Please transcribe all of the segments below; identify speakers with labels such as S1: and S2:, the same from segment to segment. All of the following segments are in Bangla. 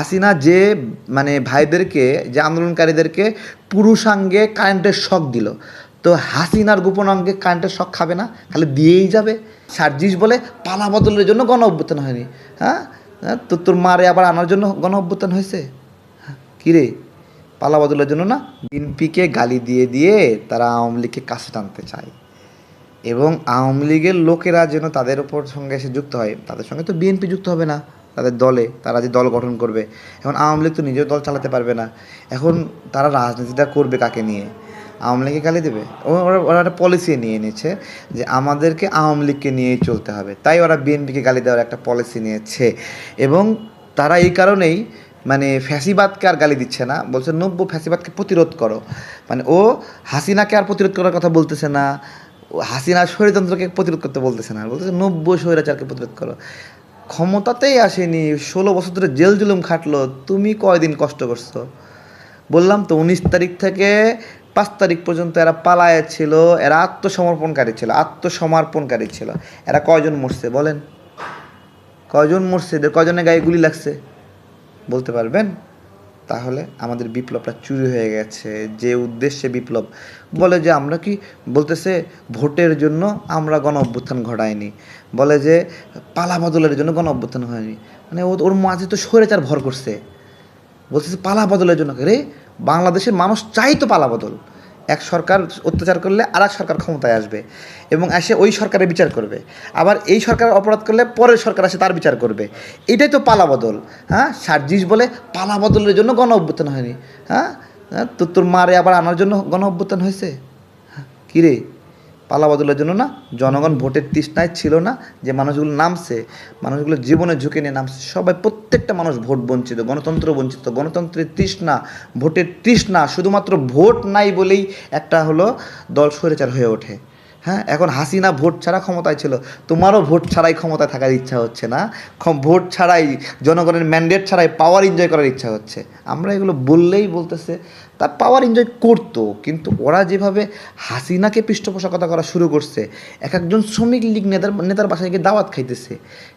S1: হাসিনা যে মানে ভাইদেরকে যে আন্দোলনকারীদেরকে পুরুষাঙ্গে কারেন্টের শখ দিল। তো হাসিনার গোপন অঙ্গে কারেন্টের শখ খাবে না খালি দিয়েই যাবে। সার্জিস বলে পালা বদলের জন্য গণ অভ্যুত্থান হয়নি। হ্যাঁ? হ্যাঁ, তো তোর মারে আবার আনার জন্য গণ অভ্যুত্থান হয়েছে? হ্যাঁ, কিরে পালা বদলের জন্য না? বিএনপিকে গালি দিয়ে দিয়ে তারা আওয়ামী লীগকে কাছে টানতে চায়। এবং আওয়ামী লীগের লোকেরা যেন তাদের ওপর সঙ্গে এসে যুক্ত হয় তাদের সঙ্গে তো বিএনপি যুক্ত হবে না। তাদের দলে, তারা যে দল গঠন করবে। এখন আওয়ামী লীগ তো নিজেও দল চালাতে পারবে না। এখন তারা রাজনীতিটা করবে কাকে নিয়ে? আওয়ামী লীগকে গালি দেবে? ওরা ওরা একটা পলিসি নিয়ে নিয়েছে যে আমাদেরকে আওয়ামী লীগকে নিয়েই চলতে হবে। তাই ওরা বিএনপিকে গালি দেওয়ার একটা পলিসি নিয়েছে। এবং তারা এই কারণেই মানে ফ্যাসিবাদকে আর গালি দিচ্ছে না। বলছে, নব্য ফ্যাসিবাদকে প্রতিরোধ করো। মানে ও হাসিনাকে আর প্রতিরোধ করার কথা বলতেছে না। হাসিনা স্বৈরতন্ত্রকে প্রতিরোধ করতে বলতেছে না। বলতেছে, নব্য স্বৈরাচারকে প্রতিরোধ করো। ক্ষমতাতেই আসেনি, ষোলো বছর ধরে জেল জুলুম খাটলো, তুমি কয়দিন কষ্ট করছ? বললাম তো, উনিশ তারিখ থেকে পাঁচ তারিখ পর্যন্ত এরা পালায় ছিল, এরা আত্মসমর্পণকারী ছিল আত্মসমর্পণকারী ছিল। এরা কয়জন মরছে বলেন? কয়জন মরছে? কয়জনের গায়ে গুলি লাগছে? বলতে পারবেন? তাহলে আমাদের বিপ্লবটা চুরি হয়ে গেছে। যে উদ্দেশ্যে বিপ্লব। বলে যে আমরা কি, বলতেছে, ভোটের জন্য আমরা গণ অভ্যুত্থান ঘটাইনি। বলে যে, পালা বদলের জন্য গণ অভ্যুত্থান হয়নি মানে ওর মাঝে তো স্বৈরাচার ভর করছে। বলতেছে, পালা বদলের জন্য। রে, বাংলাদেশের মানুষ চাই তো পালা বদল। এক সরকার অত্যাচার করলে আর এক সরকার ক্ষমতায় আসবে এবং এসে ওই সরকারের বিচার করবে। আবার এই সরকার অপরাধ করলে পরের সরকার আসে তার বিচার করবে। এটাই তো পালা বদল হ্যাঁ? সার্জিস বলে পালা বদলের জন্য গণ অভ্যুত্থান হয়নি হ্যাঁ? হ্যাঁ, তো তোর মারে আবার আনার জন্য গণ অভ্যুত্থান হয়েছে? হ্যাঁ, কিরে পালা বদলের জন্য না, জনগণ ভোটের তৃষ্ণায় ছিল না, যে মানুষগুলো নামছে, মানুষগুলো জীবনে ঝুঁকে নিয়ে নামছে, সবাই প্রত্যেকটা মানুষ ভোট বঞ্চিত, গণতন্ত্র বঞ্চিত, গণতন্ত্রের তৃষ্ণা, ভোটের তৃষ্ণা, শুধুমাত্র ভোট নাই বলেই একটা হলো দল স্বৈরাচার হয়ে ওঠে। হ্যাঁ এখন হাসিনা ভোট ছাড়া ক্ষমতায় ছিল। তোমারও ভোট ছাড়াই ক্ষমতায় থাকার ইচ্ছা হচ্ছে না? ভোট ছাড়াই, জনগণের ম্যান্ডেট ছাড়াই পাওয়ার এনজয় করার ইচ্ছা হচ্ছে। আমরা এগুলো বললেই বলতেছে, তার পাওয়ার এনজয় করতো, কিন্তু ওরা যেভাবে হাসিনাকে পৃষ্ঠপোষকতা করা শুরু করছে, এক একজন শ্রমিক লীগ নেতার নেতার বাসায় গিয়ে দাওয়াত খাইতেছে,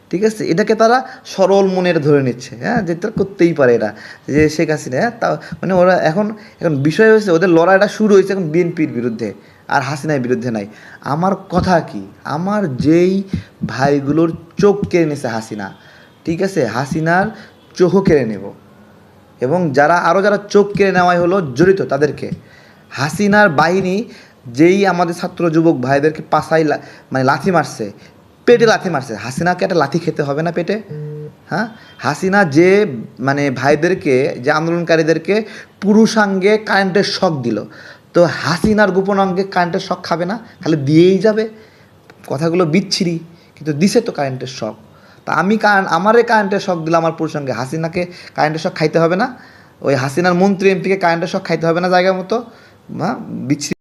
S1: ঠিক আছে? এটাকে তারা সরল মনের ধরে নিচ্ছে হ্যাঁ? যেটা করতেই পারে এরা, যে শেখ হাসিনা হ্যাঁ? তা মানে ওরা এখন এখন বিষয় হয়েছে, ওদের লড়াইটা শুরু হয়েছে এখন বিএনপির বিরুদ্ধে। আর হাসিনার বিরুদ্ধে নাই। আমার কথা কি? আমার যেই ভাইগুলোর চোখ কেড়ে নিছে হাসিনা, ঠিক আছে? হাসিনার চোখও কেড়ে নেব। এবং যারা আরও যারা চোখ কেড়ে নেওয়াই হলো জড়িত তাদেরকে। হাসিনার বাহিনী যেই আমাদের ছাত্র যুবক ভাইদেরকে পাশাই মানে লাথি মারছে, পেটে লাথি মারছে, হাসিনাকে একটা লাথি খেতে হবে না পেটে? হ্যাঁ? হাসিনা যে মানে ভাইদেরকে, যে আন্দোলনকারীদেরকে পুরুষাঙ্গে কারেন্টের শখ দিল। তো হাসিনার গোপন অঙ্গে কারেন্টের শখ খাবে না, খালি দিয়েই যাবে। কথাগুলো বিচ্ছিরি, কিন্তু দিছে তো কারেন্টের শখ তা আমি কারেন্ট আমারে কারেন্টের শখ দিলাম আমার প্রসঙ্গে হাসিনাকে কারেন্টের শখ খাইতে হবে না। ওই হাসিনার মন্ত্রী এমপিকে কারেন্টের শখ খাইতে হবে না জায়গা মতো। বিচ্ছিরি।